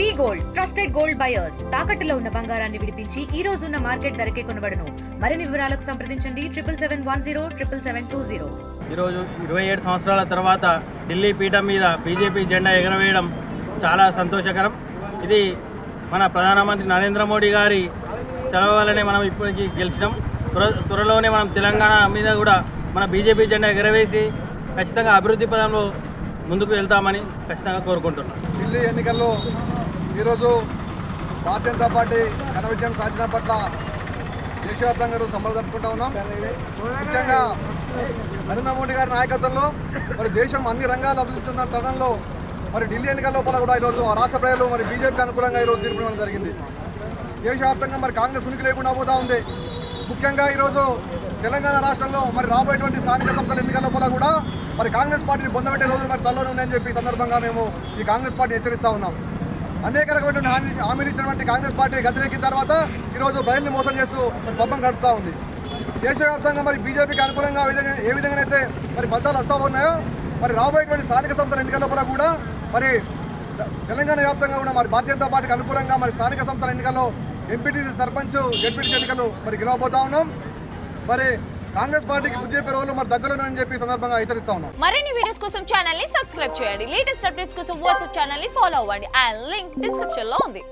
We gold trusted gold buyers. తాకట్టులో ఉన్న బంగారాన్ని విడిపించి ఈ రోజు ఉన్న మార్కెట్ ధరకే కొనబడను. మరిన్ని వివరాలకు సంప్రదించండి. Triple seven one zero triple seven two zero. ఈరోజు ఇరవై ఏడు సంవత్సరాల తర్వాత ఢిల్లీ పీఠం మీద బీజేపీ జెండా ఎగరవేయడం చాలా సంతోషకరం. ఇది మన ప్రధానమంత్రి నరేంద్ర మోడీ గారి చలవ వల్లనే మనం ఇప్పటికీ గెలిచినాం. త్వర త్వరలోనే మనం తెలంగాణ మీద కూడా మన బీజేపీ జెండా ఎగరవేసి ఖచ్చితంగా అభివృద్ధి పదంలో ముందుకు వెళ్తామని ఖచ్చితంగా కోరుకుంటున్నాం. ఢిల్లీ ఎన్నికల్లో ఈరోజు భారతీయ జనతా పార్టీ ఘన విజయం సాధించిన పట్ల దేశవ్యాప్తంగా ఈరోజు జరుపుకుంటా ఉన్నాం. ముఖ్యంగా నరేంద్ర మోడీ గారి నాయకత్వంలో మరి దేశం అన్ని రంగాలు అభివృద్ధి తరుణంలో మరి ఢిల్లీ ఎన్నికల లోపల కూడా ఈరోజు రాష్ట్ర ప్రజలు మరి బీజేపీకి అనుకూలంగా ఈరోజు తీర్పు ఇవ్వడం జరిగింది. దేశవ్యాప్తంగా మరి కాంగ్రెస్ ఉనికి లేకుండా పోతా ఉంది. ముఖ్యంగా ఈరోజు తెలంగాణ రాష్ట్రంలో మరి రాబోయేటువంటి స్థానిక సంస్థల ఎన్నికల లోపల కూడా మరి కాంగ్రెస్ పార్టీని పొందబెట్టే రోజులు మరి త్వరలోనే ఉన్నాయని చెప్పి సందర్భంగా మేము ఈ కాంగ్రెస్ పార్టీ హెచ్చరిస్తా ఉన్నాం. అనేక రకమైనటువంటి హామీ హామీలు ఇచ్చినటువంటి కాంగ్రెస్ పార్టీ గద్దెనెక్కిన తర్వాత ఈరోజు బయల్ని మోసం చేస్తూ మరి పబ్బం గడుపుతూ ఉంది. దేశవ్యాప్తంగా మరి బీజేపీకి అనుకూలంగా ఏ విధంగా ఏ విధంగానైతే మరి ఫలితాలు వస్తూ ఉన్నాయో మరి రాబోయేటువంటి స్థానిక సంస్థల ఎన్నికల లోపల కూడా మరి తెలంగాణ వ్యాప్తంగా కూడా మరి భారతీయ జనతా పార్టీకి అనుకూలంగా మరి స్థానిక సంస్థల ఎన్నికల్లో ఎంపీటీసీ సర్పంచ్ జడ్పీటీసీ ఎన్నికలు మరి గెలవబోతా ఉన్నాం. మరి కాంగ్రెస్ పార్టీకి బుద్ధి రోజులు మరి దగ్గరలో అని చెప్పి సందర్భంగా హెచ్చరిస్తా ఉన్నాం. మరిన్ని వీడియోస్ కోసం ఛానల్ని సబ్స్క్రైబ్ చేయండి. లేటెస్ట్ అప్డేట్స్ కోసం వాట్సాప్ ఛానల్ని ఫాలో అవ్వండి. అండ్ లింక్ డిస్క్రిప్షన్లో ఉంది.